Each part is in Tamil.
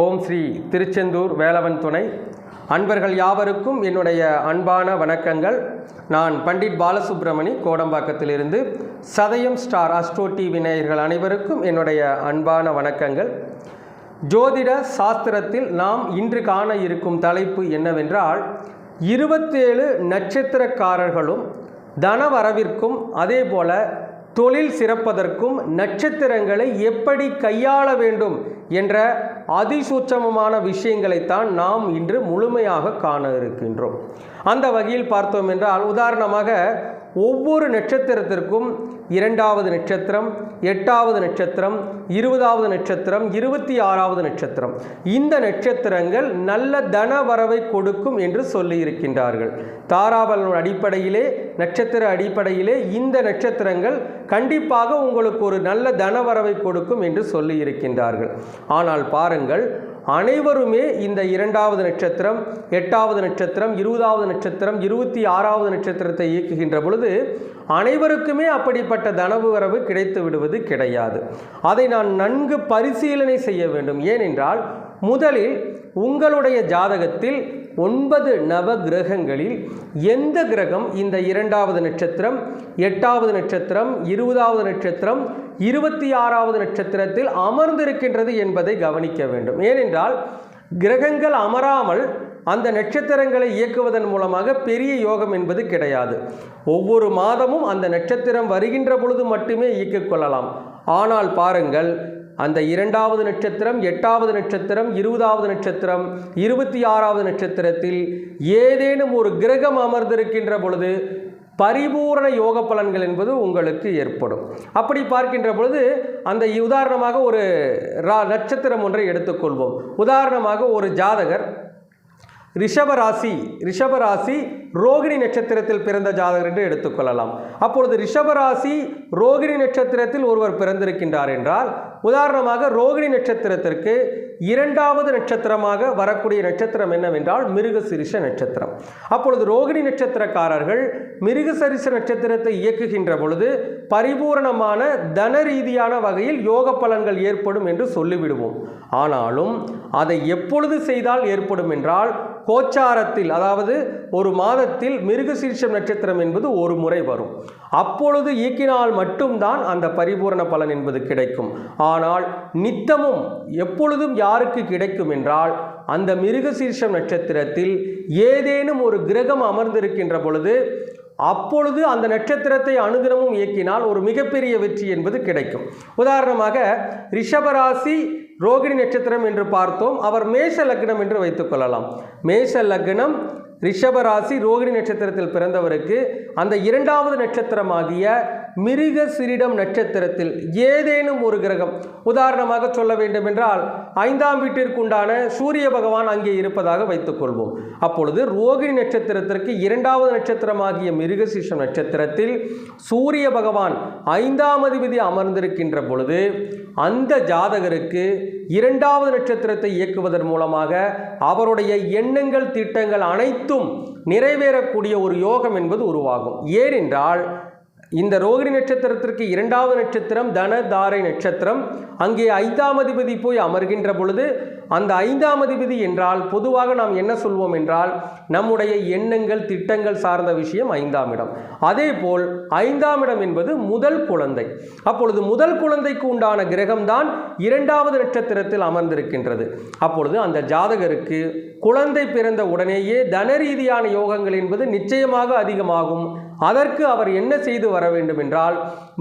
ஓம் ஸ்ரீ திருச்செந்தூர் வேலவன் துணை. அன்பர்கள் யாவருக்கும் என்னுடைய அன்பான வணக்கங்கள். நான் பண்டிட் பாலசுப்ரமணி கோடம்பாக்கத்திலிருந்து சதயம் ஸ்டார் அஸ்ட்ரோ டிவி நேயர்கள் அனைவருக்கும் என்னுடைய அன்பான வணக்கங்கள். ஜோதிட சாஸ்திரத்தில் நாம் இன்று காண இருக்கும் தலைப்பு என்னவென்றால் இருபத்தேழு நட்சத்திரக்காரர்களும் தனவரவிற்கும் அதேபோல தொழில் சிறப்பதற்கும் நட்சத்திரங்களை எப்படி கையாள வேண்டும் என்ற அதிசூட்சமமான விஷயங்களைத்தான் நாம் இன்று முழுமையாக காண இருக்கின்றோம். அந்த வகையில் பார்த்தோம் என்றால் உதாரணமாக ஒவ்வொரு நட்சத்திரத்திற்கும் இரண்டாவது நட்சத்திரம் எட்டாவது நட்சத்திரம் இருபதாவது நட்சத்திரம் இருபத்தி ஆறாவது நட்சத்திரம். இந்த நட்சத்திரங்கள் நல்ல தன வரவை கொடுக்கும் என்று சொல்லியிருக்கின்றார்கள். தாராபலன் அடிப்படையிலே நட்சத்திர அடிப்படையிலே இந்த நட்சத்திரங்கள் கண்டிப்பாக உங்களுக்கு ஒரு நல்ல தனவரவை கொடுக்கும் என்று சொல்லியிருக்கின்றார்கள். ஆனால் பாருங்கள் அனைவருமே இந்த இரண்டாவது நட்சத்திரம் எட்டாவது நட்சத்திரம் இருபதாவது நட்சத்திரம் இருபத்தி ஆறாவது நட்சத்திரத்தை இயக்குகின்ற பொழுது அனைவருக்குமே அப்படிப்பட்ட தனவு வரவு கிடைத்து விடுவது கிடையாது. அதை நான் நன்கு பரிசீலனை செய்ய வேண்டும். ஏனென்றால் முதலில் உங்களுடைய ஜாதகத்தில் ஒன்பது நவ கிரகங்களில் எந்த கிரகம் இந்த இரண்டாவது நட்சத்திரம் எட்டாவது நட்சத்திரம் இருபதாவது நட்சத்திரம் இருபத்தி ஆறாவது நட்சத்திரத்தில் அமர்ந்திருக்கின்றது என்பதை கவனிக்க வேண்டும். ஏனென்றால் கிரகங்கள் அமராமல் அந்த நட்சத்திரங்களை இயக்குவதன் மூலமாக பெரிய யோகம் என்பது கிடையாது. ஒவ்வொரு மாதமும் அந்த நட்சத்திரம் வருகின்ற பொழுது மட்டுமே இயக்கிக் கொள்ளலாம். ஆனால் பாருங்கள் அந்த இரண்டாவது நட்சத்திரம் எட்டாவது நட்சத்திரம் இருபதாவது நட்சத்திரம் இருபத்தி ஆறாவது நட்சத்திரத்தில் ஏதேனும் ஒரு கிரகம் அமர்ந்திருக்கின்ற பொழுது பரிபூரண யோக பலன்கள் என்பது உங்களுக்கு ஏற்படும். அப்படி பார்க்கின்ற பொழுது அந்த உதாரணமாக ஒரு ரா நட்சத்திரம் ஒன்றை எடுத்துக்கொள்வோம். உதாரணமாக ஒரு ஜாதகர் ரிஷபராசி ரிஷபராசி ரோகிணி நட்சத்திரத்தில் பிறந்த ஜாதகர் என்று எடுத்துக்கொள்ளலாம். அப்பொழுது ரிஷபராசி ரோகிணி நட்சத்திரத்தில் ஒருவர் பிறந்திருக்கின்றார் என்றால் உதாரணமாக ரோகிணி நட்சத்திரத்திற்கு இரண்டாவது நட்சத்திரமாக வரக்கூடிய நட்சத்திரம் என்னவென்றால் மிருகசிரிஷ நட்சத்திரம். அப்பொழுது ரோகிணி நட்சத்திரக்காரர்கள் மிருகசரிச நட்சத்திரத்தை இயக்குகின்ற பொழுது பரிபூரணமான தன ரீதியான வகையில் யோக பலன்கள் ஏற்படும் என்று சொல்லிவிடுவோம். ஆனாலும் அதை எப்பொழுது செய்தால் ஏற்படும் என்றால் கோச்சாரத்தில் அதாவது ஒரு மாதத்தில் மிருகசீர்ஷம் நட்சத்திரம் என்பது ஒரு முறை வரும். அப்பொழுது இயக்கினால் மட்டும்தான் அந்த பரிபூரண பலன் என்பது கிடைக்கும். ஆனால் நித்தமும் எப்பொழுதும் யாருக்கு கிடைக்கும் என்றால் அந்த மிருகசீர்ஷம் நட்சத்திரத்தில் ஏதேனும் ஒரு கிரகம் அமர்ந்திருக்கின்ற பொழுது அப்பொழுது அந்த நட்சத்திரத்தை அனுதினமும் இயக்கினால் ஒரு மிகப்பெரிய வெற்றி என்பது கிடைக்கும். உதாரணமாக ரிஷபராசி ரோகிணி நட்சத்திரம் என்று பார்த்தோம். அவர் மேஷ லக்னம் என்று வைத்துக்கொள்ளலாம் மேஷ லக்னம் ரிஷபராசி ரோகிணி நட்சத்திரத்தில் பிறந்தவருக்கு அந்த இரண்டாவது நட்சத்திரமாகிய மிருக சிரிடம் நட்சத்திரத்தில் ஏதேனும் ஒரு கிரகம் உதாரணமாக சொல்ல வேண்டும் என்றால் ஐந்தாம் வீட்டிற்குண்டான சூரிய பகவான் அங்கே இருப்பதாக வைத்துக்கொள்வோம் அப்பொழுது ரோகிணி நட்சத்திரத்திற்கு இரண்டாவது நட்சத்திரமாகிய மிருகசீஷம் நட்சத்திரத்தில் சூரிய பகவான் ஐந்தாம் அதிபதி அமர்ந்திருக்கின்ற பொழுது அந்த ஜாதகருக்கு இரண்டாவது நட்சத்திரத்தை இயக்குவதன் மூலமாக அவருடைய எண்ணங்கள் திட்டங்கள் அனைத்தும் நிறைவேறக்கூடிய ஒரு யோகம் என்பது உருவாகும். ஏனென்றால் இந்த ரோகிணி நட்சத்திரத்திற்கு இரண்டாவது நட்சத்திரம் தன தாரை நட்சத்திரம். அங்கே ஐந்தாம் அதிபதி போய் அமர்கின்ற பொழுது அந்த ஐந்தாம் அதிபதி என்றால் பொதுவாக நாம் என்ன சொல்வோம் என்றால் நம்முடைய எண்ணங்கள் திட்டங்கள் சார்ந்த விஷயம் ஐந்தாம் இடம். அதே போல் ஐந்தாம் இடம் என்பது முதல் குழந்தை. அப்பொழுது முதல் குழந்தைக்கு உண்டான கிரகம்தான் இரண்டாவது நட்சத்திரத்தில் அமர்ந்திருக்கின்றது. அப்பொழுது அந்த ஜாதகருக்கு குழந்தை பிறந்த உடனேயே தன ரீதியான யோகங்கள் என்பது நிச்சயமாக அதிகமாகும். அதற்கு அவர் என்ன செய்து வர வேண்டும் என்றால்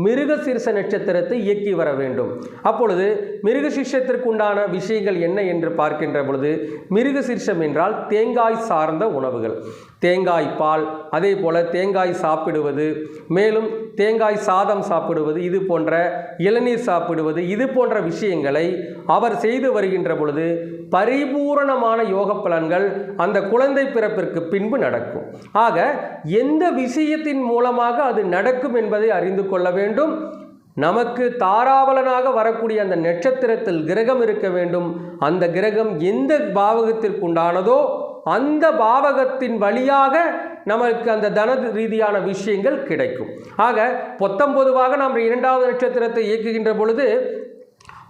மிருகசீர்ச நட்சத்திரத்தை இயக்கி வர வேண்டும். அப்பொழுது மிருகசீர்ஷத்திற்கு உண்டான விஷயங்கள் என்ன என்று பார்க்கின்ற பொழுது மிருகசீர்ஷம் என்றால் தேங்காய் சார்ந்த உணவுகள். தேங்காய் பால் அதே போல் தேங்காய் சாப்பிடுவது மேலும் தேங்காய் சாதம் சாப்பிடுவது இது போன்ற இளநீர் சாப்பிடுவது இது போன்ற விஷயங்களை அவர் செய்து வருகின்ற பொழுது பரிபூரணமான யோக பலன்கள் அந்த குழந்தை பிறப்பிற்கு பின்பு நடக்கும். ஆக எந்த விஷயத்தின் மூலமாக அது நடக்கும் என்பதை அறிந்து கொள்ள வேண்டும். நமக்கு தாராவலனாக வரக்கூடிய அந்த நட்சத்திரத்தில் கிரகம் இருக்க வேண்டும். அந்த கிரகம் எந்த பாவகத்திற்குண்டானதோ அந்த பாவகத்தின் வழியாக நமக்கு அந்த தன ரீதியான விஷயங்கள் கிடைக்கும். ஆக பொத்தம் பொதுவாக நாம் இரண்டாவது நட்சத்திரத்தை இயக்குகின்ற பொழுது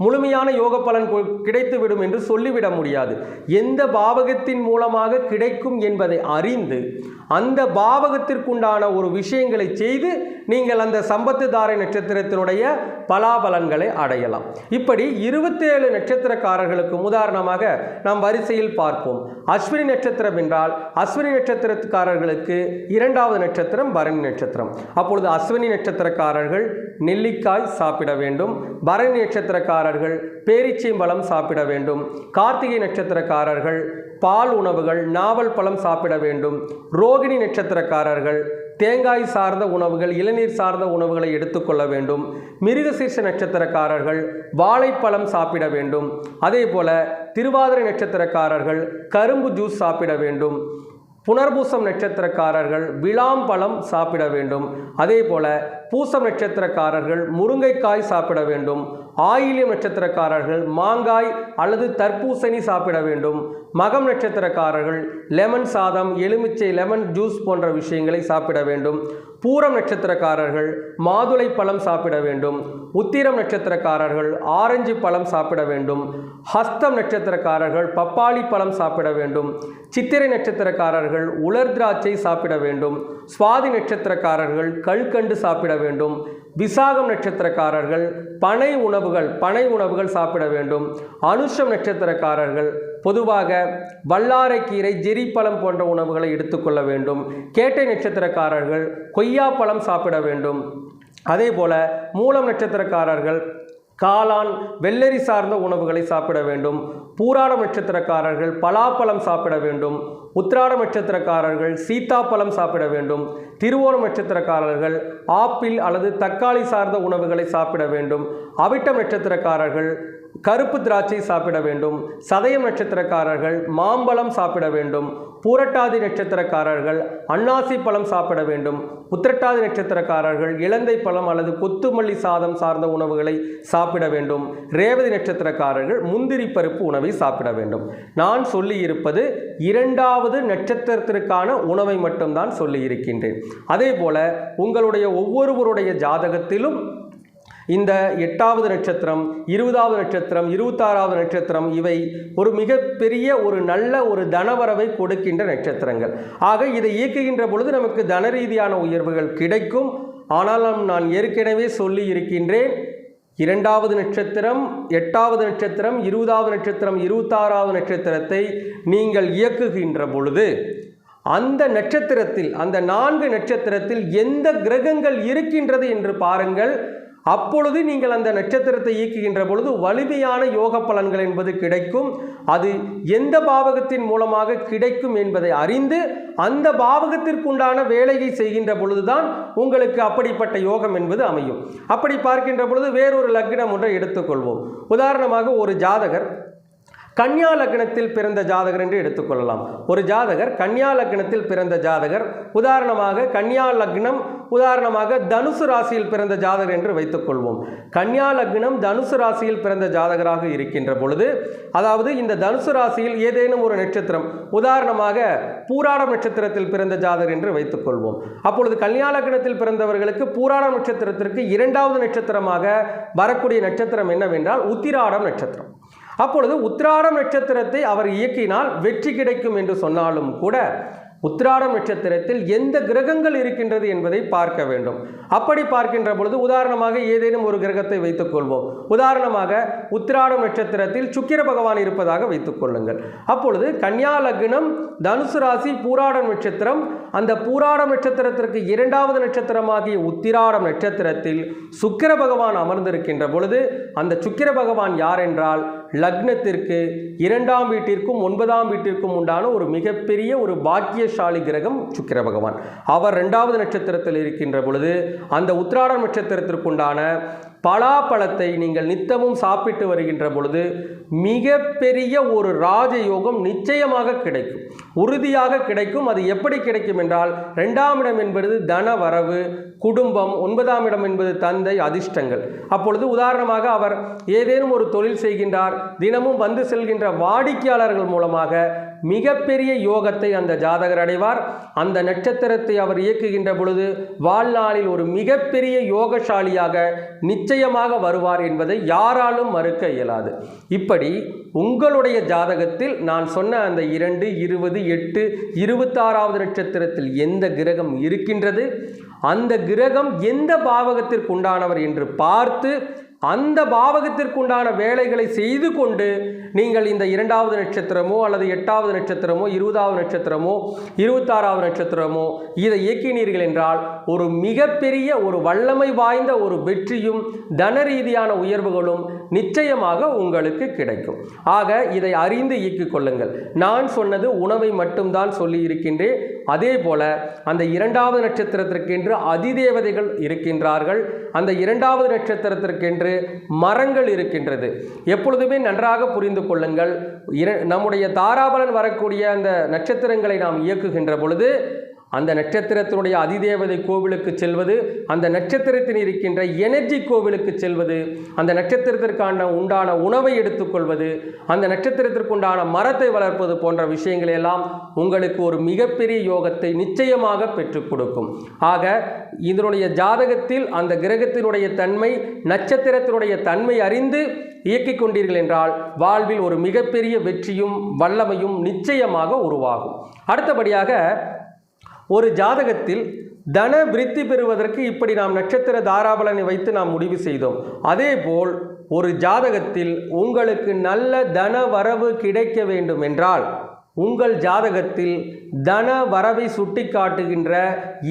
முழுமையான யோக பலன் கிடைத்துவிடும் என்று சொல்லிவிட முடியாது. எந்த பாவகத்தின் மூலமாக கிடைக்கும் என்பதை அறிந்து அந்த பாவகத்திற்குண்டான ஒரு விஷயங்களை செய்து நீங்கள் அந்த சம்பத்து தாரை நட்சத்திரத்தினுடைய பலாபலன்களை அடையலாம். இப்படி இருபத்தேழு நட்சத்திரக்காரர்களுக்கு உதாரணமாக நாம் வரிசையில் பார்ப்போம். அஸ்வினி நட்சத்திரம் என்றால் அஸ்வினி நட்சத்திரக்காரர்களுக்கு இரண்டாவது நட்சத்திரம் பரணி நட்சத்திரம். அப்பொழுது அஸ்வினி நட்சத்திரக்காரர்கள் நெல்லிக்காய் சாப்பிட வேண்டும். பரணி நட்சத்திரக்காரர்கள் பேரிச்சம்பழம் சாப்பிட வேண்டும். கார்த்திகை நட்சத்திரக்காரர்கள் பால் உணவுகள் நாவல் பழம் சாப்பிட வேண்டும். ரோகிணி நட்சத்திரக்காரர்கள் தேங்காய் சார்ந்த உணவுகள் இளநீர் சார்ந்த உணவுகளை எடுத்துக்கொள்ள வேண்டும். மிருகசீர்ஷ நட்சத்திரக்காரர்கள் வாழைப்பழம் சாப்பிட வேண்டும். அதே போல திருவாதிரை நட்சத்திரக்காரர்கள் கரும்பு ஜூஸ் சாப்பிட வேண்டும். புனர்பூசம் நட்சத்திரக்காரர்கள் விளாம்பழம் சாப்பிட வேண்டும். அதே போல பூசம் நட்சத்திரக்காரர்கள் முருங்கைக்காய் சாப்பிட வேண்டும். ஆயிலியம் நட்சத்திரக்காரர்கள் மாங்காய் அல்லது தர்பூசணி சாப்பிட வேண்டும். மகம் நட்சத்திரக்காரர்கள் லெமன் சாதம் எலுமிச்சை லெமன் ஜூஸ் போன்ற விஷயங்களை சாப்பிட வேண்டும். பூரம் நட்சத்திரக்காரர்கள் மாதுளை பழம் சாப்பிட வேண்டும். உத்திரம் நட்சத்திரக்காரர்கள் ஆரஞ்சு பழம் சாப்பிட வேண்டும். ஹஸ்தம் நட்சத்திரக்காரர்கள் பப்பாளி பழம் சாப்பிட வேண்டும். சித்திரை நட்சத்திரக்காரர்கள் உலர் திராட்சை சாப்பிட வேண்டும். சுவாதி நட்சத்திரக்காரர்கள் கல்கண்டு சாப்பிட வேண்டும். விசாகம் நட்சத்திரக்காரர்கள் பனை உணவுகள் பனை உணவுகள் சாப்பிட வேண்டும். அனுஷம் நட்சத்திரக்காரர்கள் பொதுவாக வல்லாரைக்கீரை ஜெரிப்பழம் போன்ற உணவுகளை எடுத்துக்கொள்ள வேண்டும். கேட்டை நட்சத்திரக்காரர்கள் கொய்யாப்பழம் சாப்பிட வேண்டும். அதே போல் மூலம் நட்சத்திரக்காரர்கள் காளான் வெள்ளரி சார்ந்த உணவுகளை சாப்பிட வேண்டும். பூராடம் நட்சத்திரக்காரர்கள் பலாப்பழம் சாப்பிட வேண்டும். உத்திராடம் நட்சத்திரக்காரர்கள் சீத்தாப்பழம் சாப்பிட வேண்டும். திருவோணம் நட்சத்திரக்காரர்கள் ஆப்பிள் அல்லது தக்காளி சார்ந்த உணவுகளை சாப்பிட வேண்டும். அவிட்டம் நட்சத்திரக்காரர்கள் கருப்பு திராட்சை சாப்பிட வேண்டும். சதயம் நட்சத்திரக்காரர்கள் மாம்பழம் சாப்பிட வேண்டும். பூரட்டாதி நட்சத்திரக்காரர்கள் அன்னாசி பழம் சாப்பிட வேண்டும். உத்திரட்டாதி நட்சத்திரக்காரர்கள் இலந்தை பழம் அல்லது கொத்துமல்லி சாதம் சார்ந்த உணவுகளை சாப்பிட வேண்டும். ரேவதி நட்சத்திரக்காரர்கள் முந்திரி பருப்பு உணவை சாப்பிட வேண்டும். நான் சொல்லியிருப்பது இரண்டாவது நட்சத்திரத்திற்கான உணவை மட்டும்தான் சொல்லியிருக்கின்றேன் அதே போல உங்களுடைய ஒவ்வொருவருடைய ஜாதகத்திலும் இந்த எட்டாவது நட்சத்திரம் இருபதாவது நட்சத்திரம் இருபத்தாறாவது நட்சத்திரம் இவை ஒரு மிகப்பெரிய ஒரு நல்ல ஒரு தனவரவை கொடுக்கின்ற நட்சத்திரங்கள். ஆக இதை இயக்குகின்ற பொழுது நமக்கு தன ரீதியான உயர்வுகள் கிடைக்கும். ஆனாலும் நான் ஏற்கனவே சொல்லி இருக்கின்றேன் இரண்டாவது நட்சத்திரம் எட்டாவது நட்சத்திரம் இருபதாவது நட்சத்திரம் இருபத்தாறாவது நட்சத்திரத்தை நீங்கள் இயக்குகின்ற பொழுது அந்த நட்சத்திரத்தில் அந்த நான்கு நட்சத்திரத்தில் எந்த கிரகங்கள் இருக்கின்றது என்று பாருங்கள். அப்பொழுது நீங்கள் அந்த நட்சத்திரத்தை இயக்குகின்ற பொழுது வலிமையான யோக பலன்கள் என்பது கிடைக்கும். அது எந்த பாவகத்தின் மூலமாக கிடைக்கும் என்பதை அறிந்து அந்த பாவகத்திற்குண்டான வேலையை செய்கின்ற பொழுதுதான் உங்களுக்கு அப்படிப்பட்ட யோகம் என்பது அமையும். அப்படி பார்க்கின்ற பொழுது வேறொரு லக்னம் ஒன்றை எடுத்துக்கொள்வோம். உதாரணமாக ஒரு ஜாதகர் கன்னியா லக்னத்தில் பிறந்த ஜாதகர் என்று எடுத்துக்கொள்ளலாம் ஒரு ஜாதகர் கன்னியா லக்னத்தில் பிறந்த ஜாதகர் உதாரணமாக கன்னியா லக்னம் உதாரணமாக தனுசு ராசியில் பிறந்த ஜாதகர் என்று வைத்துக்கொள்வோம் கன்னியா லக்னம் தனுசு ராசியில் பிறந்த ஜாதகராக இருக்கின்ற பொழுது அதாவது இந்த தனுசு ராசியில் ஏதேனும் ஒரு நட்சத்திரம் உதாரணமாக பூராடம் நட்சத்திரத்தில் பிறந்த ஜாதகர் என்று வைத்துக்கொள்வோம் அப்பொழுது கன்னியா லக்னத்தில் பிறந்தவர்களுக்கு பூராடம் நட்சத்திரத்திற்கு இரண்டாவது நட்சத்திரமாக வரக்கூடிய நட்சத்திரம் என்னவென்றால் உத்திராடம் நட்சத்திரம். அப்பொழுது உத்திராடம் நட்சத்திரத்தை அவர் இயக்கினால் வெற்றி கிடைக்கும் என்று சொன்னாலும் கூட உத்திராடம் நட்சத்திரத்தில் எந்த கிரகங்கள் இருக்கின்றது என்பதை பார்க்க வேண்டும். அப்படி பார்க்கின்ற பொழுது உதாரணமாக ஏதேனும் ஒரு கிரகத்தை வைத்துக்கொள்வோம் உதாரணமாக உத்திராடம் நட்சத்திரத்தில் சுக்கிர பகவான் இருப்பதாக வைத்துக்கொள்ளுங்கள் அப்பொழுது கன்யா லக்னம் தனுசு ராசி பூராடம் நட்சத்திரம். அந்த பூராடம் நட்சத்திரத்திற்கு இரண்டாவது நட்சத்திரமாகிய உத்திராடம் நட்சத்திரத்தில் சுக்கிர பகவான் அமர்ந்திருக்கின்ற பொழுது அந்த சுக்கிர பகவான் யார் என்றால் லக்னத்திற்கு இரண்டாம் வீட்டிற்கும் ஒன்பதாம் வீட்டிற்கும் உண்டான ஒரு மிகப்பெரிய ஒரு பாக்கியசாலி கிரகம் சுக்கிர பகவான். அவர் ரெண்டாவது நட்சத்திரத்தில் இருக்கின்ற பொழுது அந்த உத்திராட நட்சத்திரத்திற்குண்டான பலாப்பழத்தை நீங்கள் நித்தமும் சாப்பிட்டு வருகின்ற பொழுது மிகப்பெரிய ஒரு ராஜயோகம் நிச்சயமாக கிடைக்கும். உறுதியாக கிடைக்கும். அது எப்படி கிடைக்கும் என்றால் ரெண்டாம் இடம் என்பது தன வரவு குடும்பம் ஒன்பதாம் இடம் என்பது தந்தை அதிர்ஷ்டங்கள். அப்பொழுது உதாரணமாக அவர் ஏதேனும் ஒரு தொழில் செய்கின்றார் தினமும் வந்து செல்கின்ற வாடிக்கையாளர்கள் மூலமாக மிகப்பெரிய யோகத்தை அந்த ஜாதகர் அடைவார். அந்த நட்சத்திரத்தை அவர் இயக்குகின்ற பொழுது வாழ்நாளில் ஒரு மிகப்பெரிய யோகசாலியாக நிச்சயமாக வருவார் என்பதை யாராலும் மறுக்க இயலாது. இப்படி உங்களுடைய ஜாதகத்தில் நான் சொன்ன அந்த இரண்டு இருபது எட்டு இருபத்தாறாவது நட்சத்திரத்தில் எந்த கிரகம் இருக்கின்றது? அந்த கிரகம் எந்த பாவகத்திற்கு உண்டானவர் என்று பார்த்து அந்த பாவகத்திற்குண்டான வேலைகளை செய்து கொண்டு நீங்கள் இந்த இரண்டாவது நட்சத்திரமோ அல்லது எட்டாவது நட்சத்திரமோ இருபதாவது நட்சத்திரமோ இருபத்தாறாவது நட்சத்திரமோ இதை இயக்கினீர்கள் என்றால் ஒரு மிகப்பெரிய ஒரு வல்லமை வாய்ந்த ஒரு வெற்றியும் தன ரீதியான உயர்வுகளும் நிச்சயமாக உங்களுக்கு கிடைக்கும். ஆக இதை அறிந்து இயக்கிக் கொள்ளுங்கள். நான் சொன்னது உணவை மட்டும்தான் சொல்லி இருக்கின்றேன் அதே போல அந்த இரண்டாவது நட்சத்திரத்திற்கென்று அதிதேவதைகள் இருக்கின்றார்கள். அந்த இரண்டாவது நட்சத்திரத்திற்கென்று மரங்கள் இருக்கின்றது. எப்பொழுதுமே நன்றாக புரிந்து கொள்ளுங்கள். இர- நம்முடைய தாராபலன் வரக்கூடிய அந்த நட்சத்திரங்களை நாம் இயக்குகின்ற பொழுது அந்த நட்சத்திரத்தினுடைய அதிதேவதை கோவிலுக்கு செல்வது அந்த நட்சத்திரத்தில் இருக்கின்ற எனர்ஜி கோவிலுக்கு செல்வது அந்த நட்சத்திரத்திற்கான உண்டான உணவை எடுத்துக்கொள்வது அந்த நட்சத்திரத்திற்குண்டான மரத்தை வளர்ப்பது போன்ற விஷயங்கள் எல்லாம் உங்களுக்கு ஒரு மிகப்பெரிய யோகத்தை நிச்சயமாக பெற்றுக் கொடுக்கும். ஆக இதனுடைய ஜாதகத்தில் அந்த கிரகத்தினுடைய தன்மை நட்சத்திரத்தினுடைய தன்மை அறிந்து இயக்கிக் கொண்டீர்கள் என்றால் வாழ்வில் ஒரு மிகப்பெரிய வெற்றியும் வல்லமையும் நிச்சயமாக உருவாகும். அடுத்தபடியாக ஒரு ஜாதகத்தில் தன விருத்தி பெறுவதற்கு இப்படி நாம் நட்சத்திர தாராபலனை வைத்து நாம் முடிவு செய்தோம். அதேபோல் ஒரு ஜாதகத்தில் உங்களுக்கு நல்ல தன வரவு கிடைக்க வேண்டும் என்றால் உங்கள் ஜாதகத்தில் தன வரவை சுட்டிக்காட்டுகின்ற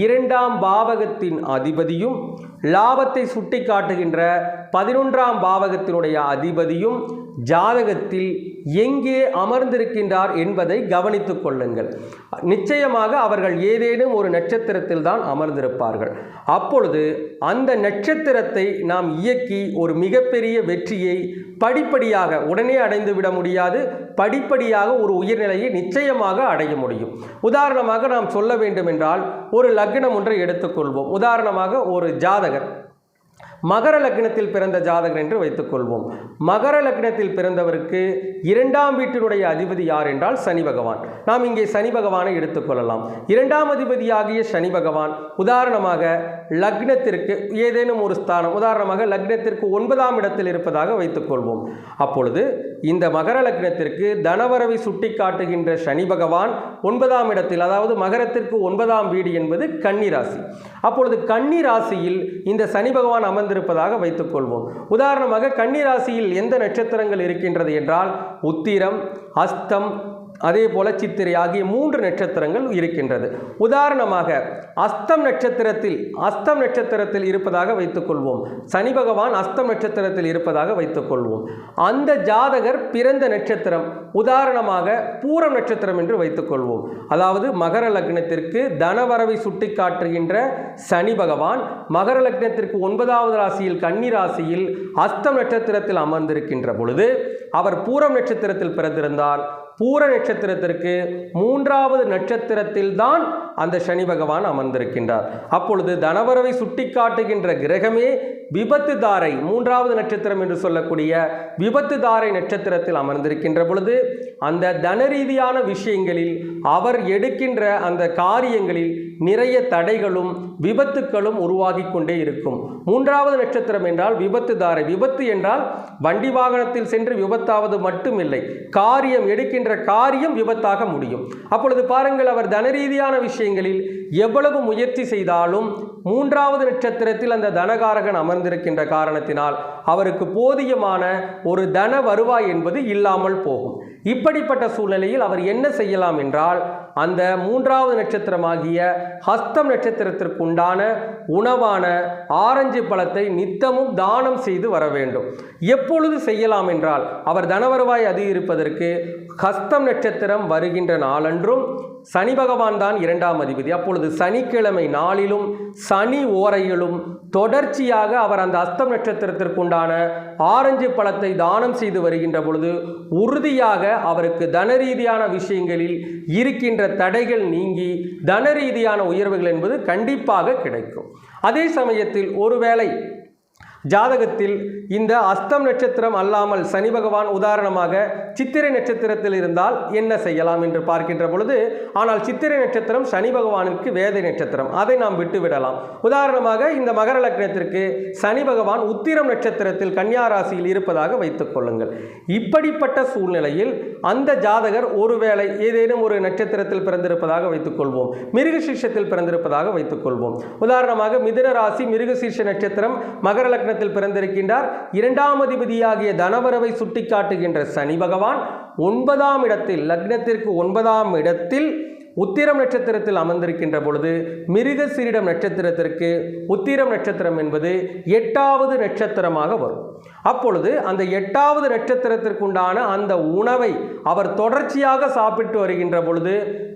இரண்டாம் பாவகத்தின் அதிபதியும் லாபத்தை சுட்டிக்காட்டுகின்ற பதினொன்றாம் பாவகத்தினுடைய அதிபதியும் ஜாதகத்தில் எங்கே அமர்ந்திருக்கின்றார் என்பதை கவனித்துக் கொள்ளுங்கள். நிச்சயமாக அவர்கள் ஏதேனும் ஒரு நட்சத்திரத்தில் தான் அமர்ந்திருப்பார்கள். அப்பொழுது அந்த நட்சத்திரத்தை நாம் இயக்கி ஒரு மிகப்பெரிய வெற்றியை படிப்படியாக உடனே அடைந்து விட முடியாது. படிப்படியாக ஒரு உயர்நிலையை நிச்சயமாக அடைய முடியும். உதாரணமாக நாம் சொல்ல வேண்டும் என்றால் ஒரு லக்னம் ஒன்றை எடுத்துக்கொள்வோம். உதாரணமாக ஒரு ஜாதகர். மகர லக்னத்தில் பிறந்த ஜாதகர் என்று வைத்துக்கொள்வோம் மகர லக்னத்தில் பிறந்தவருக்கு இரண்டாம் வீட்டினுடைய அதிபதி யார் என்றால் சனி பகவான். நாம் இங்கே சனி பகவானை எடுத்துக்கொள்ளலாம் இரண்டாம் அதிபதியாகிய சனி பகவான் உதாரணமாக லக்னத்திற்கு ஏதேனும் ஒரு ஸ்தானம் உதாரணமாக லக்னத்திற்கு ஒன்பதாம் இடத்தில் இருப்பதாக வைத்துக்கொள்வோம் அப்பொழுது இந்த மகர லக்னத்திற்கு தனவரவை சுட்டிக்காட்டுகின்ற சனி பகவான் ஒன்பதாம் இடத்தில் அதாவது மகரத்திற்கு ஒன்பதாம் வீடு என்பது கன்னி ராசி அப்பொழுது கன்னி ராசியில் இந்த சனி பகவான் அமர்ந்திருப்பதாக வைத்துக்கொள்வோம். உதாரணமாக கன்னி ராசியில் எந்த நட்சத்திரங்கள் இருக்கின்றது என்றால் உத்திரம் அஸ்தம் அதே போல சித்திரை ஆகிய மூன்று நட்சத்திரங்கள் இருக்கின்றது. உதாரணமாக அஸ்தம் நட்சத்திரத்தில் அஸ்தம் நட்சத்திரத்தில் இருப்பதாக வைத்துக்கொள்வோம். சனி பகவான் அஸ்தம் நட்சத்திரத்தில் இருப்பதாக வைத்துக்கொள்வோம். அந்த ஜாதகர் பிறந்த நட்சத்திரம் உதாரணமாக பூரம் நட்சத்திரம் என்று வைத்துக்கொள்வோம். அதாவது மகர லக்னத்திற்கு தனவரவை சுட்டிக்காட்டுகின்ற சனி பகவான் மகர லக்னத்திற்கு ஒன்பதாவது ராசியில் கன்னி ராசியில் அஸ்தம் நட்சத்திரத்தில் அமர்ந்திருக்கின்ற பொழுது அவர் பூரம் நட்சத்திரத்தில் பிறந்திருந்தால் பூர நட்சத்திரத்திற்கு மூன்றாவது நட்சத்திரத்தில் தான் அந்த சனி பகவான் அமர்ந்திருக்கின்றார். அப்பொழுது தனவரவை சுட்டி காட்டுகின்ற கிரகமே விபத்து தாரை மூன்றாவது நட்சத்திரம் என்று சொல்லக்கூடிய விபத்து தாரை நட்சத்திரத்தில் அமர்ந்திருக்கின்ற பொழுது அந்த தன ரீதியான விஷயங்களில் அவர் எடுக்கின்ற அந்த காரியங்களில் நிறைய தடைகளும் விபத்துக்களும் உருவாகி கொண்டே இருக்கும். மூன்றாவது நட்சத்திரம் என்றால் விபத்து தாரை. விபத்து என்றால் வண்டி வாகனத்தில் சென்று விபத்தாவது மட்டுமில்லை. காரியம் எடுக்கின்ற காரியம் விபத்தாக முடியும். அப்பொழுது பாருங்கள் அவர் தன ரீதியான விஷயங்களில் எவ்வளவு முயற்சி செய்தாலும் மூன்றாவது நட்சத்திரத்தில் அந்த தனகாரகன் அமர்ந்திருக்கின்ற காரணத்தினால் அவருக்கு போதியமான ஒரு தன வருவாய் என்பது இல்லாமல் போகும். இப்படிப்பட்ட சூழ்நிலையில் அவர் என்ன செய்யலாம் என்றால் அந்த மூன்றாவது நட்சத்திரமாகிய ஹஸ்தம் நட்சத்திரத்திற்குண்டான உணவான ஆரஞ்சு பழத்தை நித்தமும் தானம் செய்து வர வேண்டும். எப்பொழுது செய்யலாம் என்றால் அவர் தனவருவாய் அதிகரிப்பதற்கு ஹஸ்தம் நட்சத்திரம் வருகின்ற நாளன்றும் சனி பகவான் தான் இரண்டாம் அதிபதி. அப்பொழுது சனிக்கிழமை நாளிலும் சனி ஓரையிலும் தொடர்ச்சியாக அவர் அந்த அஸ்தம் நட்சத்திரத்திற்குண்டான ஆரஞ்சு பழத்தை தானம் செய்து வருகின்ற பொழுது உறுதியாக அவருக்கு தன ரீதியான விஷயங்களில் இருக்கின்ற தடைகள் நீங்கி தன ரீதியான உயர்வுகள் என்பது கண்டிப்பாக கிடைக்கும். அதே சமயத்தில் ஒருவேளை ஜாதகத்தில் இந்த அஸ்தம் நட்சத்திரம் அல்லாமல் சனி பகவான் உதாரணமாக சித்திரை நட்சத்திரத்தில் இருந்தால் என்ன செய்யலாம் என்று பார்க்கின்ற பொழுது ஆனால் சித்திரை நட்சத்திரம் சனி பகவானுக்கு வேதை நட்சத்திரம். அதை நாம் விட்டுவிடலாம். உதாரணமாக இந்த மகர லக்னத்திற்கு சனி பகவான் உத்திரம் நட்சத்திரத்தில் கன்னியா ராசியில் இருப்பதாக வைத்துக் கொள்ளுங்கள். இப்படிப்பட்ட சூழ்நிலையில் அந்த ஜாதகர் ஒருவேளை ஏதேனும் ஒரு நட்சத்திரத்தில் பிறந்திருப்பதாக வைத்துக் கொள்வோம். மிருகசீர்ஷத்தில் பிறந்திருப்பதாக வைத்துக் கொள்வோம். உதாரணமாக மிதுன ராசி மிருகசீர்ஷ நட்சத்திரம் மகர லக்னத்தில் பிறந்திருக்கின்றார். இரண்டாம் அதிபதியாகிய தனவரவை சுட்டிக்காட்டுகின்ற சனி பகவான் ஒன்பதாம் இடத்தில் லக்னத்திற்கு ஒன்பதாம் இடத்தில் உத்திரம் நட்சத்திரத்தில் அமர்ந்திருக்கின்ற பொழுது மிருக சிறிடம் நட்சத்திரத்திற்கு உத்திரம் நட்சத்திரம் என்பது எட்டாவது நட்சத்திரமாக வரும். அப்பொழுது அந்த எட்டாவது நட்சத்திரத்திற்குண்டான அந்த உணவை அவர் தொடர்ச்சியாக சாப்பிட்டு வருகின்ற பொழுது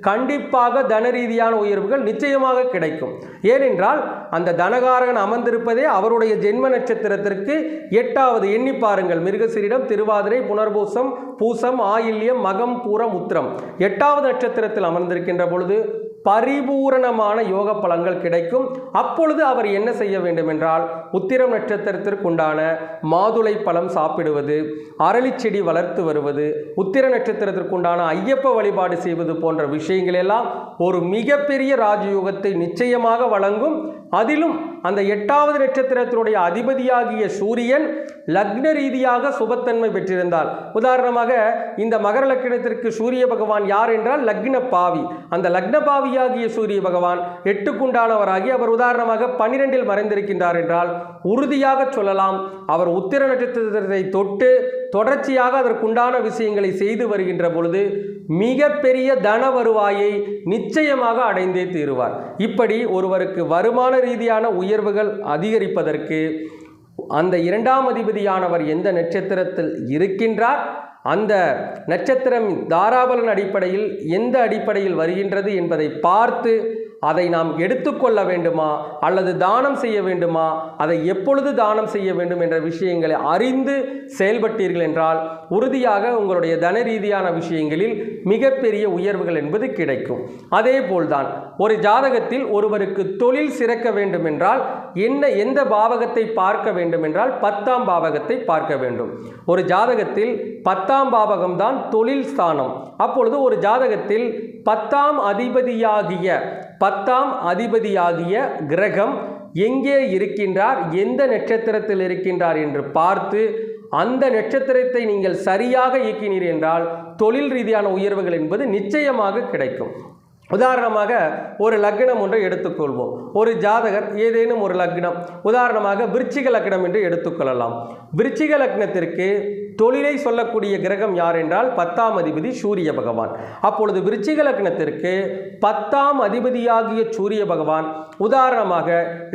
கண்டிப்பாக தன ரீதியான உயர்வுகள் நிச்சயமாக கிடைக்கும். ஏனென்றால் அந்த தனகாரகன் அமர்ந்திருப்பதே அவருடைய ஜென்ம நட்சத்திரத்திற்கு எட்டாவது. எண்ணி பாருங்கள். மிருகசிரிடம் திருவாதிரை புனர்பூசம் பூசம் ஆயில்யம் மகம் பூரம் உத்திரம். எட்டாவது நட்சத்திரத்தில் அமர்ந்திருக்கின்ற பொழுது பரிபூரணமான யோக பலன்கள் கிடைக்கும். அப்பொழுது அவர் என்ன செய்ய வேண்டும் என்றால் உத்திரம் நட்சத்திரத்திற்குண்டான மாதுளை பழம் சாப்பிடுவது அரளிச்செடி வளர்த்து வருவது உத்திர நட்சத்திரத்திற்குண்டான ஐயப்ப வழிபாடு செய்வது போன்ற விஷயங்களெல்லாம் ஒரு மிகப்பெரிய ராஜயோகத்தை நிச்சயமாக வழங்கும். அதிலும் அந்த எட்டாவது நட்சத்திரத்தினுடைய அதிபதியாகிய சூரியன் லக்ன ரீதியாக சுபத்தன்மை பெற்றிருந்தால் உதாரணமாக இந்த மகர லக்னத்திற்கு சூரிய பகவான் யார் என்றால் லக்ன பாவி. அந்த லக்ன பாவியாகிய சூரிய பகவான் எட்டுக்குண்டானவராகி அவர் உதாரணமாக பன்னிரெண்டில் மறைந்திருக்கின்றார் என்றால் உறுதியாக சொல்லலாம். அவர் உத்திர நட்சத்திரத்தை தொட்டு தொடர்ச்சியாக அதற்குண்டான விஷயங்களை செய்து வருகின்ற பொழுது மிகப்பெரிய தன வருவாயை நிச்சயமாக அடைந்தே தீருவார். இப்படி ஒருவருக்கு வருமான ரீதியான உயர்வுகள் அதிகரிப்பதற்கு அந்த இரண்டாம் அதிபதியானவர் எந்த நட்சத்திரத்தில் இருக்கின்றார்? அந்த நட்சத்திரம் தாராபலன் அடிப்படையில் எந்த அடிப்படையில் வருகின்றது என்பதை பார்த்து அதை நாம் எடுத்துக்கொள்ள வேண்டுமா? அல்லது தானம் செய்ய வேண்டுமா? அதை எப்பொழுது தானம் செய்ய வேண்டும் என்ற விஷயங்களை அறிந்து செயல்பட்டீர்கள் என்றால் உறுதியாக உங்களுடைய தன ரீதியான விஷயங்களில் மிகப்பெரிய உயர்வுகள் என்பது கிடைக்கும். அதே போல்தான் ஒரு ஜாதகத்தில் ஒருவருக்கு தொழில் சிறக்க வேண்டும் என்றால் என்ன எந்த பாவகத்தை பார்க்க வேண்டும் என்றால் பத்தாம் பாவகத்தை பார்க்க வேண்டும். ஒரு ஜாதகத்தில் பத்தாம் பாவகம்தான் தொழில் ஸ்தானம். அப்பொழுது ஒரு ஜாதகத்தில் பத்தாம் அதிபதியாகிய பத்தாம் அதிபதியாகிய கிரகம் எங்கே இருக்கின்றார் எந்த நட்சத்திரத்தில் இருக்கின்றார் என்று பார்த்து அந்த நட்சத்திரத்தை நீங்கள் சரியாக இயக்கினீர் என்றால் தொழில் ரீதியான உயர்வுகள் என்பது நிச்சயமாக கிடைக்கும். உதாரணமாக ஒரு லக்னம் ஒன்றை எடுத்துக்கொள்வோம். ஒரு ஜாதகர் ஏதேனும் ஒரு லக்னம். உதாரணமாக விருச்சிக லக்னம் என்று எடுத்துக்கொள்ளலாம். விருச்சிக லக்னத்திற்கு தொழிலை சொல்லக்கூடிய கிரகம் யார் என்றால் பத்தாம் அதிபதி சூரிய பகவான். அப்பொழுது விருச்சிக லக்னத்திற்கு பத்தாம் அதிபதியாகிய சூரிய பகவான் உதாரணமாக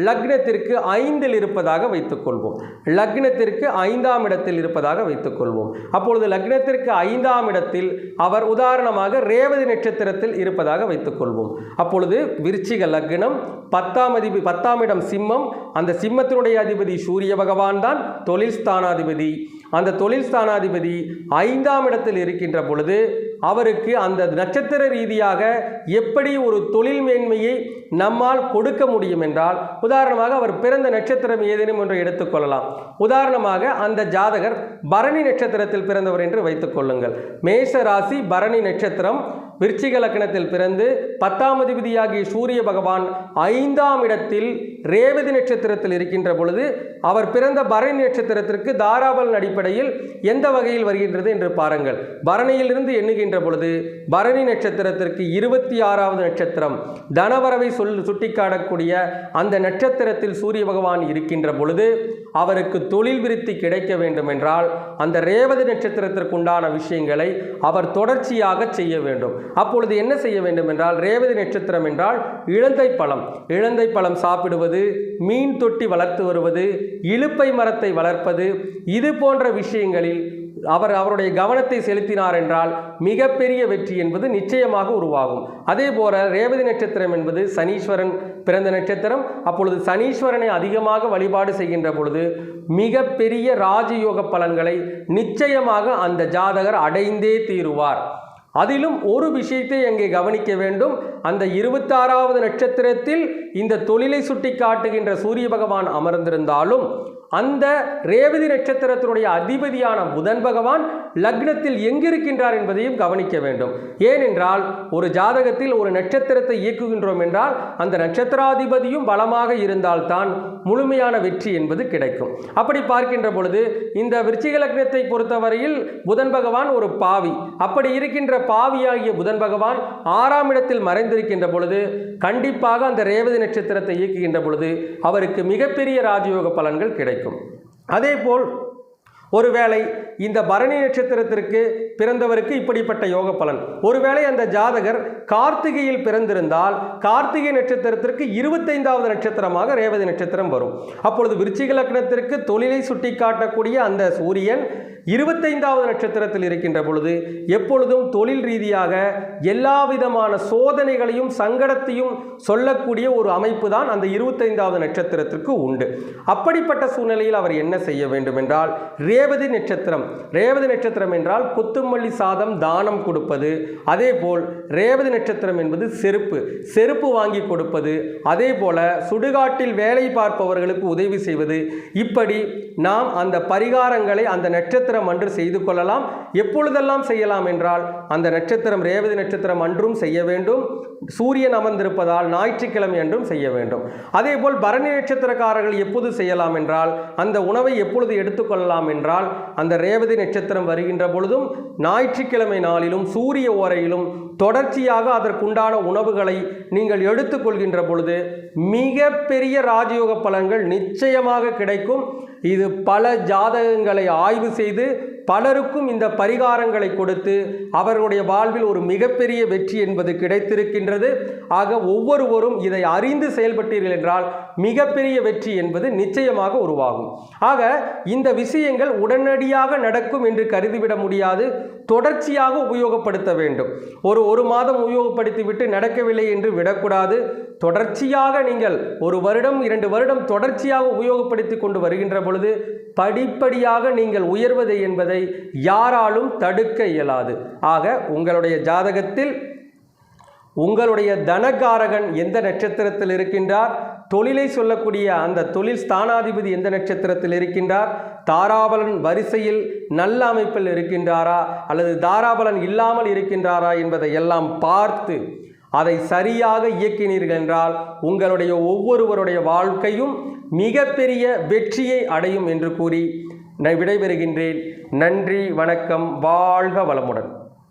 லக்னத்திற்கு ஐந்தில் இருப்பதாக வைத்துக்கொள்வோம். லக்னத்திற்கு ஐந்தாம் இடத்தில் இருப்பதாக வைத்துக்கொள்வோம். அப்பொழுது லக்னத்திற்கு ஐந்தாம் இடத்தில் அவர் உதாரணமாக ரேவதி நட்சத்திரத்தில் இருப்பதாக வைத்துக்கொள்வோம். அப்பொழுது விருச்சிக லக்னம் பத்தாம் அதிபதி பத்தாம் இடம் சிம்மம். அந்த சிம்மத்தினுடைய அதிபதி சூரிய பகவான் தான். தொழில் ஸ்தானாதிபதி. அந்த தொழில் ஸ்தானாதிபதி ஐந்தாம் இடத்தில் இருக்கின்ற பொழுது அவருக்கு அந்த நட்சத்திர ரீதியாக எப்படி ஒரு தொழில் மேன்மையை நம்மால் கொடுக்க முடியும் என்றால் உதாரணமாக அவர் பிறந்த நட்சத்திரம் ஏதேனும் ஒன்றை எடுத்துக்கொள்ளலாம் உதாரணமாக அந்த ஜாதகர் பரணி நட்சத்திரத்தில் பிறந்தவர் என்று வைத்துக்கொள்ளுங்கள் மேஷ ராசி பரணி நட்சத்திரம் விருச்சிக லக்கணத்தில் பிறந்து பத்தாம் அதிபதியாகிய சூரிய பகவான் ஐந்தாம் இடத்தில் ரேவதி நட்சத்திரத்தில் இருக்கின்ற பொழுது அவர் பிறந்த பரணி நட்சத்திரத்திற்கு தாராபலன் அடிப்படையில் எந்த வகையில் வருகின்றது என்று பாருங்கள். பரணியிலிருந்து எண்ணுகின்ற பொழுது பரணி நட்சத்திரத்திற்கு இருபத்தி ஆறாவது நட்சத்திரம். தனவரவை சொல் சுட்டிக்காட்டக்கூடிய அந்த நட்சத்திரத்தில் சூரிய பகவான் இருக்கின்ற பொழுது அவருக்கு தொழில் விருத்தி கிடைக்க வேண்டும் என்றால் அந்த ரேவதி நட்சத்திரத்திற்கு உண்டான விஷயங்களை அவர் தொடர்ச்சியாக செய்ய வேண்டும். அப்பொழுது என்ன செய்ய வேண்டும் என்றால் ரேவதி நட்சத்திரம் என்றால் இழந்தை பழம். இழந்தை பழம் சாப்பிடுவது மீன் தொட்டி வளர்த்து வருவது இலுப்பை மரத்தை வளர்ப்பது இது போன்ற விஷயங்களில் அவர் அவருடைய கவனத்தை செலுத்தினார் என்றால் மிகப்பெரிய வெற்றி என்பது நிச்சயமாக உருவாகும். அதே போல ரேவதி நட்சத்திரம் என்பது சனீஸ்வரன் பிறந்த நட்சத்திரம். அப்பொழுது சனீஸ்வரனை அதிகமாக வழிபாடு செய்கின்ற பொழுது மிகப்பெரிய ராஜயோக பலன்களை நிச்சயமாக அந்த ஜாதகர் அடைந்தே தீருவார். அதிலும் ஒரு விஷயத்தை அங்கே கவனிக்க வேண்டும். அந்த இருபத்தாறாவது நட்சத்திரத்தில் இந்த தொழிலை சுட்டி காட்டுகின்ற சூரிய பகவான் அமர்ந்திருந்தாலும் அந்த ரேவதி நட்சத்திரத்தினுடைய அதிபதியான புதன் பகவான் லக்னத்தில் எங்கிருக்கின்றார் என்பதையும் கவனிக்க வேண்டும். ஏனென்றால் ஒரு ஜாதகத்தில் ஒரு நட்சத்திரத்தை இயக்குகின்றோம் என்றால் அந்த நட்சத்திராதிபதியும் பலமாக இருந்தால்தான் முழுமையான வெற்றி என்பது கிடைக்கும். அப்படி பார்க்கின்ற பொழுது இந்த விருச்சிக லக்னத்தை பொறுத்தவரையில் புதன் பகவான் ஒரு பாவி. அப்படி இருக்கின்ற பாவியாகிய புதன் பகவான் ஆறாம் இடத்தில் மறைந்திருக்கின்ற பொழுது கண்டிப்பாக அந்த ரேவதி நட்சத்திரத்தை இயக்குகின்ற பொழுது அவருக்கு மிகப்பெரிய ராஜயோக பலன்கள் கிடைக்கும். அதேபோல் ஒருவேளை இந்த பரணி நட்சத்திரத்திற்கு பிறந்தவருக்கு இப்படிப்பட்ட யோக பலன். ஒருவேளை அந்த ஜாதகர் கார்த்திகையில் பிறந்திருந்தால் கார்த்திகை நட்சத்திரத்திற்கு இருபத்தைந்தாவது நட்சத்திரமாக ரேவதி நட்சத்திரம் வரும். அப்பொழுது விருச்சிக லக்னத்திற்கு தொழிலை சுட்டி காட்டக்கூடிய அந்த சூரியன் இருபத்தைந்தாவது நட்சத்திரத்தில் இருக்கின்ற பொழுது எப்பொழுதும் தொழில் ரீதியாக எல்லா விதமான சோதனைகளையும் சங்கடத்தையும் சொல்லக்கூடிய ஒரு அமைப்பு தான் அந்த இருபத்தைந்தாவது நட்சத்திரத்திற்கு உண்டு. அப்படிப்பட்ட சூழ்நிலையில் அவர் என்ன செய்ய வேண்டும் என்றால் ரேவதி நட்சத்திரம் ரேவதி நட்சத்திரம் என்றால் கொத்துமல்லி சாதம் தானம் கொடுப்பது. அதே போல் ரேவதி நட்சத்திரம் என்பது செருப்பு. செருப்பு வாங்கி கொடுப்பது அதே போல சுடுகாட்டில் வேலை பார்ப்பவர்களுக்கு உதவி செய்வது. இப்படி நாம் அந்த பரிகாரங்களை அந்த நட்சத்திரம் அன்று செய்து கொள்ளலாம். எப்பொழுதெல்லாம் செய்யலாம் என்றால் அந்த நட்சத்திரம் ரேவதி நட்சத்திரம் அன்றும் செய்ய வேண்டும். சூரியன் அமர்ந்திருப்பதால் ஞாயிற்றுக்கிழமை என்றும் செய்ய வேண்டும். அதேபோல் பரணி நட்சத்திரக்காரர்கள் எப்போது செய்யலாம் என்றால் அந்த உணவை எப்பொழுது எடுத்துக்கொள்ளலாம் என்றால் அந்த ரேவதி நட்சத்திரம் வருகின்ற பொழுதும் ஞாயிற்றுக்கிழமை நாளிலும் சூரிய ஓரையிலும் தொடர்ச்சியாக அதற்குண்டான உணவுகளை நீங்கள் எடுத்துக்கொள்கின்ற பொழுது மிக பெரிய ராஜயோக பலன்கள் நிச்சயமாக கிடைக்கும். இது பல ஜாதகங்களை ஆய்வு செய்து பலருக்கும் இந்த பரிகாரங்களை கொடுத்து அவர்களுடைய வாழ்வில் ஒரு மிகப்பெரிய வெற்றி என்பது கிடைத்திருக்கின்றது. ஆக ஒவ்வொருவரும் இதை அறிந்து செயல்பட்டீர்கள் என்றால் மிகப்பெரிய வெற்றி என்பது நிச்சயமாக உருவாகும். ஆக இந்த விஷயங்கள் உடனடியாக நடக்கும் என்று கருதிவிட முடியாது. தொடர்ச்சியாக உபயோகப்படுத்த வேண்டும். ஒரு ஒரு மாதம் உபயோகப்படுத்திவிட்டு நடக்கவில்லை என்று விடக்கூடாது. தொடர்ச்சியாக நீங்கள் ஒரு வருடம் இரண்டு வருடம் தொடர்ச்சியாக உபயோகப்படுத்தி கொண்டு வருகின்ற பொழுது படிப்படியாக நீங்கள் உயர்வது என்பதை யாராலும் தடுக்க இயலாது. ஆக உங்களுடைய ஜாதகத்தில் உங்களுடைய தனகாரகன் எந்த நட்சத்திரத்தில் இருக்கின்றார்? தொழிலை சொல்லக்கூடிய அந்த தொழில் ஸ்தானாதிபதி எந்த நட்சத்திரத்தில் இருக்கின்றார்? தாராபலன் வரிசையில் நல்ல அமைப்பில் இருக்கின்றாரா? அல்லது தாராபலன் இல்லாமல் இருக்கின்றாரா என்பதை எல்லாம் பார்த்து அதை சரியாக இயக்கினீர்கள் என்றால் உங்களுடைய ஒவ்வொருவருடைய வாழ்க்கையும் மிகப்பெரிய வெற்றியை அடையும் என்று கூறி நான் விடைபெறுகின்றேன். நன்றி வணக்கம் வாழ்க வளமுடன்.